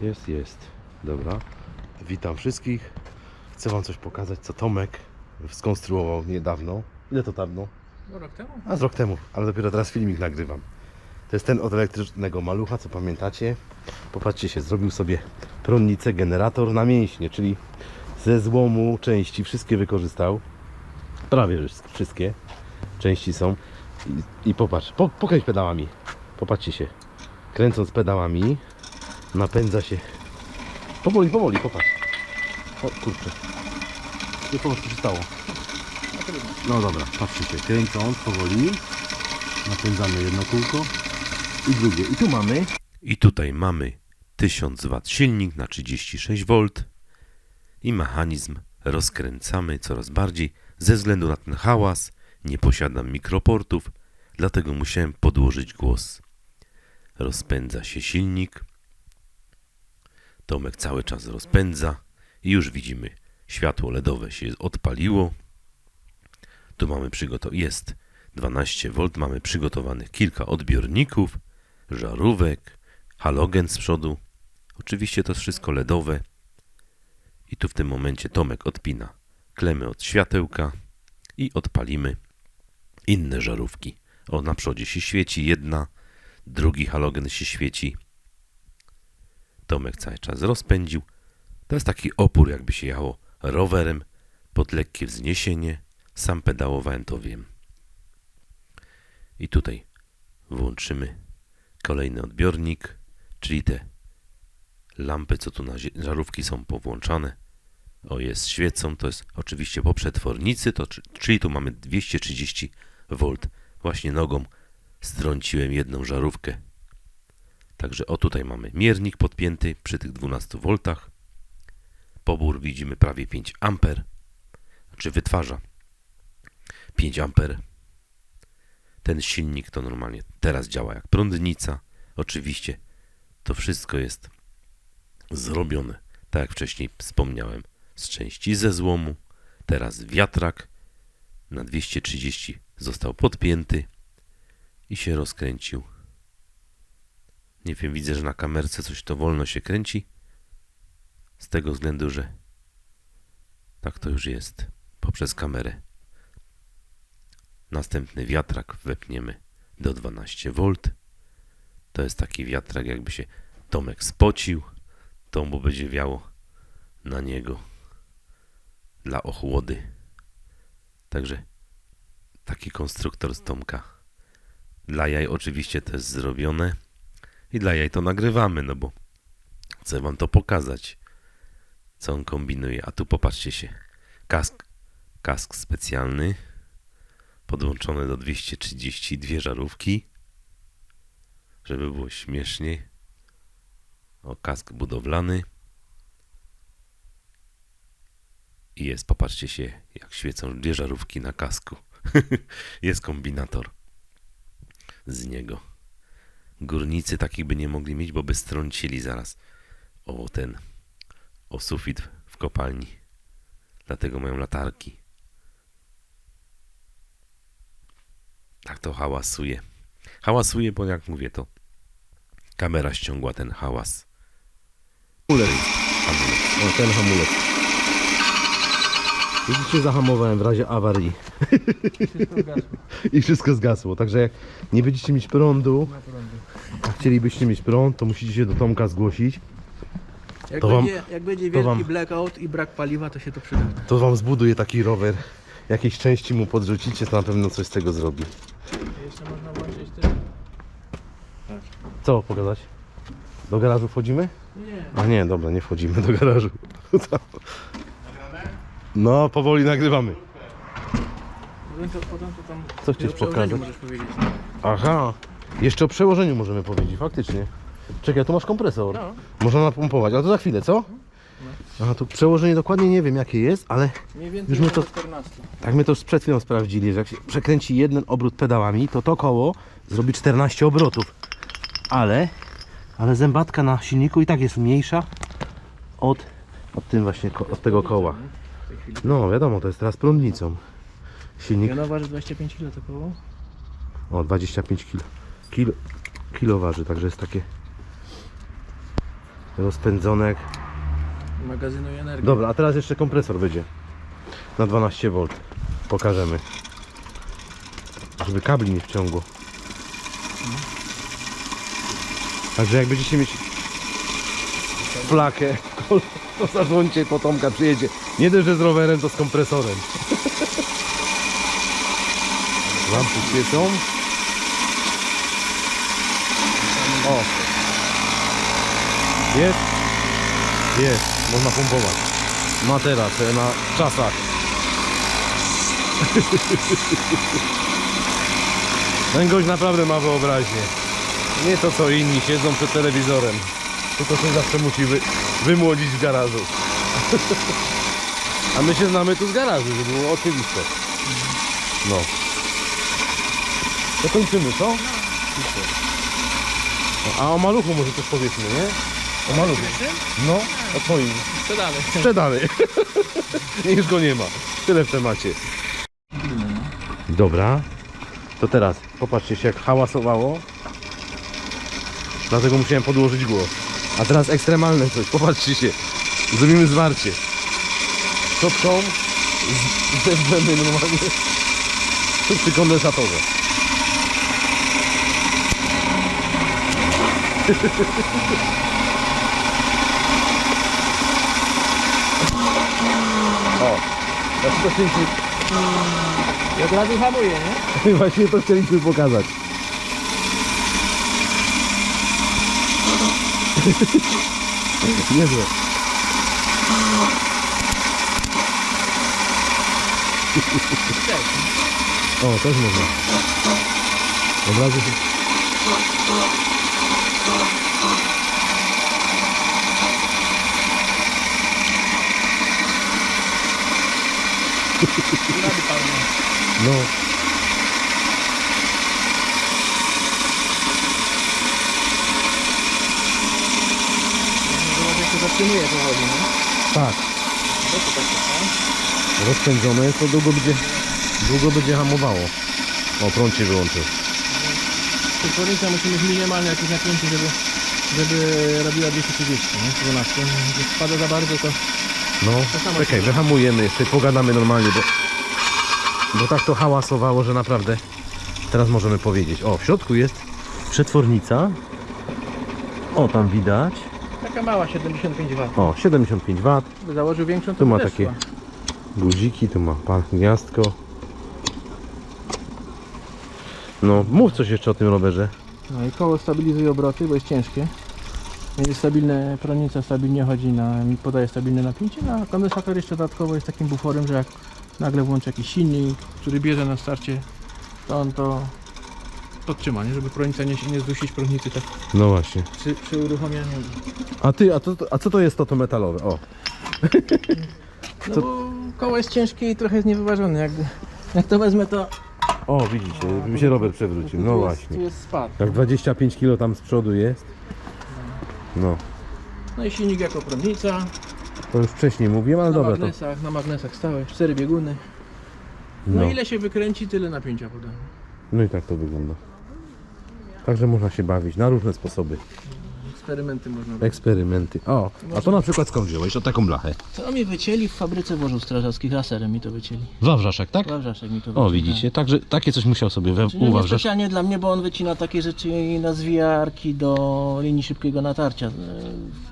Jest, jest. Dobra. Witam wszystkich. Chcę Wam coś pokazać, co Tomek skonstruował niedawno. Ile to dawno? No rok temu? A z rok temu, ale dopiero teraz filmik nagrywam. To jest ten od elektrycznego malucha, co pamiętacie. Popatrzcie się, zrobił sobie prądnicę, generator na mięśnie, czyli ze złomu części wszystkie wykorzystał. Prawie już wszystkie części są. I, i popatrz, po, pokręć pedałami. Popatrzcie się. Kręcąc pedałami napędza się. Powoli, powoli, popatrz. O kurczę. Nie popatrz, co się stało. No dobra, patrzcie kręcąc powoli, napędzamy jedno kółko i drugie. I tu mamy... I tutaj mamy 1000 W silnik na 36 V i mechanizm rozkręcamy coraz bardziej ze względu na ten hałas. Nie posiadam mikroportów, dlatego musiałem podłożyć głos. Rozpędza się silnik. Tomek cały czas rozpędza i już widzimy światło LEDowe się odpaliło. Tu mamy przygotowane, jest 12 V, mamy przygotowanych kilka odbiorników, żarówek, halogen z przodu. Oczywiście to jest wszystko LEDowe. I tu w tym momencie Tomek odpina klemy od światełka i odpalimy inne żarówki. O, na przodzie się świeci jedna, drugi halogen się świeci. Tomek cały czas rozpędził. To jest taki opór, jakby się jało rowerem pod lekkie wzniesienie. Sam pedałowałem, to wiem. I tutaj włączymy kolejny odbiornik, czyli te lampy, co tu na żarówki są powłączane. O, jest, świecą, to jest oczywiście po przetwornicy, to, czy- czyli tu mamy 230 V. Właśnie nogą strąciłem jedną żarówkę. Także o tutaj mamy miernik podpięty przy tych 12 V. Pobór widzimy prawie 5 A. Znaczy wytwarza 5 A. Ten silnik to normalnie teraz działa jak prądnica. Oczywiście to wszystko jest zrobione, tak jak wcześniej wspomniałem, z części ze złomu. Teraz wiatrak na 230 został podpięty i się rozkręcił. Nie wiem, widzę, że na kamerce coś to wolno się kręci. Z tego względu, że tak to już jest poprzez kamerę. Następny wiatrak wepniemy do 12 V. To jest taki wiatrak, jakby się Tomek spocił, to mu będzie wiało na niego dla ochłody. Także taki konstruktor z Tomka. Dla jaj oczywiście jest zrobione i dla jaj to nagrywamy, no bo chcę wam to pokazać, co on kombinuje. A tu popatrzcie się, kask, kask specjalny, podłączone do 232 żarówki, żeby było śmieszniej. O, kask budowlany. I jest, popatrzcie się, jak świecą dwie żarówki na kasku. jest kombinator z niego. Górnicy takich by nie mogli mieć, bo by strącili zaraz o ten, o sufit w kopalni. Dlatego mają latarki. Tak to hałasuje. Hałasuje, bo jak mówię, to kamera ściągła ten hałas. Hamulec. O, ten hamulec. Widzicie, zahamowałem w razie awarii. I wszystko zgasło. Także jak nie będziecie mieć prądu, a chcielibyście mieć prąd, to musicie się do Tomka zgłosić. Jak, To wam- będzie, jak będzie to wielki wam- blackout i brak paliwa, to się to przyda. To wam zbuduje taki rower. Jakieś części mu podrzucicie, to na pewno coś z tego zrobi. Jeszcze można włączyć ten... Co pokazać? Do garażu wchodzimy? Nie. A nie, dobra, nie wchodzimy do garażu. No, powoli nagrywamy. Co chcieć pokazać? Aha, jeszcze o przełożeniu możemy powiedzieć, faktycznie. Czekaj, tu masz kompresor. No. Można napompować, ale to za chwilę, co? Aha, tu przełożenie dokładnie nie wiem jakie jest, ale Mniej więcej Już my to- do 14. tak my to już przed chwilą sprawdzili, że jak się przekręci jeden obrót pedałami, to to koło zrobi 14 obrotów. Ale, ale zębatka na silniku i tak jest mniejsza od, od tym właśnie, od tego koła. W tej chwili. No wiadomo, to jest teraz prądnicą. Silnik, Ja waży 25 kg to koło. o 25 kilo, kilo, kilo waży, także jest takie Rozpędzonek. Magazynuje energię. Dobra, a teraz jeszcze kompresor będzie. Na 12V. Pokażemy. Żeby kabli nie wciągło. Także jak będziecie mieć flakę, to zadzwońcie potomka, przyjedzie. Nie dość, że z rowerem, to z kompresorem. Lampy świecą. O! Jest? Jest, można pompować. Ma teraz, e, na czasach. Ten gość naprawdę ma wyobraźnię. Nie to co inni siedzą przed telewizorem. Tylko się zawsze musi wy, wymłodzić w garażu. A my się znamy tu z garażu, żeby było oczywiste. No. To kończymy, co? A o maluchu może coś powiedzmy, nie? O maluchu. No, o twoim. Sprzedamy. Sprzedany. Już go nie ma. Tyle w temacie. Dobra. To teraz popatrzcie się jak hałasowało. Dlatego musiałem podłożyć głos. A teraz ekstremalne coś. Popatrzcie się. Zrobimy zwarcie. Szczotką z- zdepczemy normalnie. Przy kondensatorze. O. Znaczy to chcieliśmy, I od razu hamuje, nie? właśnie to chcieliśmy pokazać. Niezłe. O, też można. Od razu się... Rady palne. No. Zatrzymuje powoli, nie? Tak. To tak jest, Rozpędzone jest, to długo będzie, długo będzie hamowało. O, prąd się wyłączył. Podpornica musi mieć minimalne jakieś napięcie, żeby, żeby robiła 230, nie? 12. Jak spada za bardzo, to No, To samo czekaj, się- wyhamujemy jeszcze, pogadamy normalnie, bo, bo tak to hałasowało, że naprawdę teraz możemy powiedzieć. O, w środku jest przetwornica. O, tam widać. Taka mała, 75 W. O, 75 W. By założył większą, to Tu by ma też takie szła. guziki, tu ma pan gniazdko. No, mów coś jeszcze o tym rowerze. No i koło stabilizuje obroty, bo jest ciężkie. Jest stabilne, pronica stabilnie chodzi, na, podaje stabilne napięcie, no, a kondensator jeszcze dodatkowo jest takim buforem, że jak nagle włączy jakiś silnik, który bierze na starcie, to on to podtrzyma, nie? żeby pronica nie, nie zdusić prądnicy tak No właśnie. przy, przy uruchomieniu. A ty, a, to, a co to jest to, to metalowe? O, No bo koło jest ciężkie i trochę jest niewyważone. Jak, jak to wezmę, to o widzicie, mi się rower przewrócił. No tu jest, właśnie. tu jest spad. Jak 25 kg tam z przodu jest. No, No i silnik jako prądnica, to już wcześniej mówiłem, ale na dobra to. magnesach, na magnesach stałe, cztery bieguny. No. No. ile się wykręci, tyle napięcia poda. no i tak to wygląda. Także można się bawić na różne sposoby. Eksperymenty można robić. Eksperymenty. O, a to na przykład skąd wziąłeś? O taką blachę. To mi wycięli w fabryce wozów strażackich, laserem mi to wycięli. Wawrzaszek, tak? Wawrzaszek mi to O, wyciął, widzicie, także takie coś musiał sobie we, tak. Czyli nie uważać. specjalnie dla mnie, bo on wycina takie rzeczy na zwijarki do linii szybkiego natarcia. E,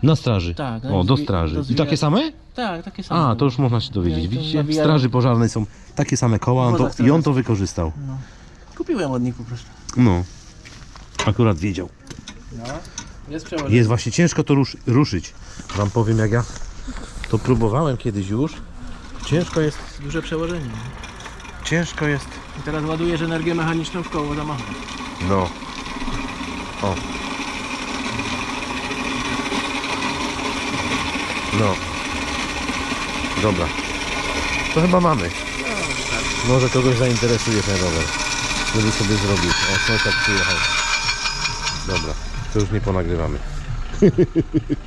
Na straży. Tak, O, no i do zwi- straży. do I takie same? Tak, takie same. A, to już można się dowiedzieć. Ja to Widzicie, w nawijałem- straży pożarnej są takie same koła on to, i on to wykorzystał. No. Kupiłem od nich po prostu. No, akurat wiedział. No. Jest przełożenie. Jest właśnie ciężko to rusz, ruszyć. Wam powiem jak ja to próbowałem kiedyś już. Ciężko jest, Duże przełożenie. ciężko jest. I teraz ładujesz energię mechaniczną w koło zamachu. No. O. No. Dobra. To chyba mamy. Może kogoś zainteresuje ten rower. Żeby sobie zrobić. O, sąsiad przyjechał. Dobra. To już nie ponagrywamy.